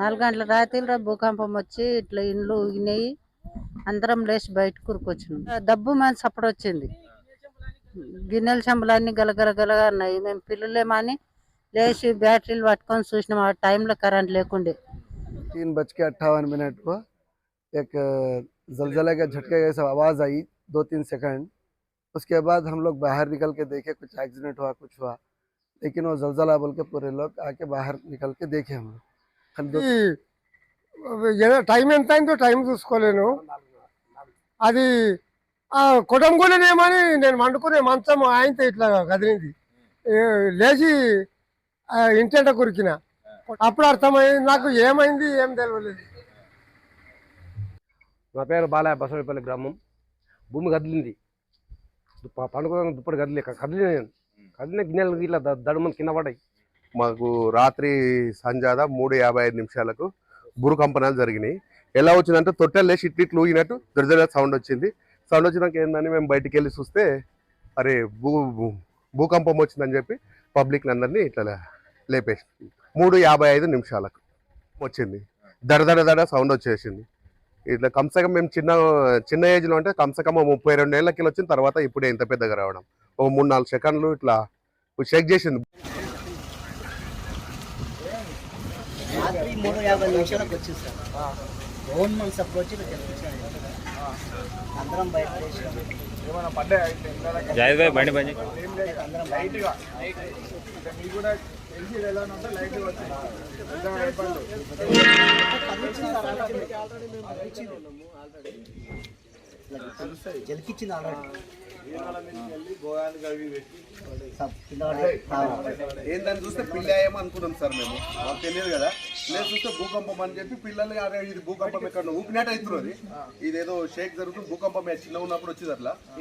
నాలుగు గంటల రాత్రి భూకంపం వచ్చి ఇట్లా ఇండ్లు ఊగినాయి అందరం లేచి బయట కూరుకొచ్చినాం డబ్బు మన సప్పుడు వచ్చింది గిన్నెల చెంబులన్నీ గలగల గలగా ఉన్నాయి మేము పిల్లలేమని లేచి బ్యాటరీలు పట్టుకొని చూసినాం ఆ టైంలో కరెంట్ లేకుండే तीन बज के अट्ठावन मिनट को एक जलजले का झटके जैसा आवाज़ आई दो तीन सेकंड उसके बाद हम लोग बाहर निकल के देखे कुछ एक्सीडेंट हुआ कुछ हुआ लेकिन वो जलजला बोल के पूरे लोग आके बाहर निकल के देखे हम लोग खाली दो- ఈ ఏదో టైం ఎంత అయిందో టైం చూసుకోలేను. అది ఆ కుటుంబులనేమని నేను వండుకునే మంచం ఆయనతో ఇట్లా కదిలింది. లేచి ఇంటింట కురికిన. అప్పుడు అర్థమైంది నాకు ఏమైంది ఏం తెలియలేదు నా పేరు బాలయ్య బసవపల్లి గ్రామం. భూమి కదిలింది. పండుగ దుప్పటి కదిలే కదిలిన కదిలిన గిన్నెలు ఇట్లా దడుమని కింద పడ్డాయి. మాకు రాత్రి సంజాద మూడు యాభై ఐదు నిమిషాలకు భూకంపనాలు జరిగినాయి. ఎలా వచ్చిందంటే తొట్టెలు లేచి ఇట్లు ఇట్లు ఊగినట్టు దొరిదొర సౌండ్ వచ్చింది. సౌండ్ వచ్చినాక ఏందని మేము బయటికి వెళ్ళి చూస్తే అరే భూ భూ- భూకంపం వచ్చిందని చెప్పి పబ్లిక్ అందరినీ ఇట్లా లేపేసి మూడు యాభై ఐదు నిమిషాలకు వచ్చింది. దడ దడ దడ సౌండ్ వచ్చేసింది. ఇట్లా కమ్సకం మేము చిన్న చిన్న ఏజ్లో అంటే కమ్సకం ముప్పై రెండు ఏళ్ళకి వచ్చిన తర్వాత ఇప్పుడే ఇంత పెద్దగా రావడం. ఓ మూడు నాలుగు సెకండ్లు ఇట్లా షేక్ చేసింది. రాత్రి మూడు యాభై నిమిషాలకు వచ్చింది సార్. గవర్నమెంట్ తెప్పించారు అందరం బయట. జాయిద్ భాయ్ బండి బండి. జలికిచ్చింది ఆల్రెడీ. ఏందని చూస్తే పిల్లాయేమో అనుకున్నాం సార్ మేము. మాకు తెలియదు కదా. లేదు చూస్తే భూకంపం అని చెప్పి పిల్లల్ని అరే ఇది భూకంపం ఎక్కడ ఊపినట్టు అవుతున్నది ఇదేదో షేక్ జరుగుతుంది భూకంపం చిన్న ఉన్నప్పుడు వచ్చింది అట్లా.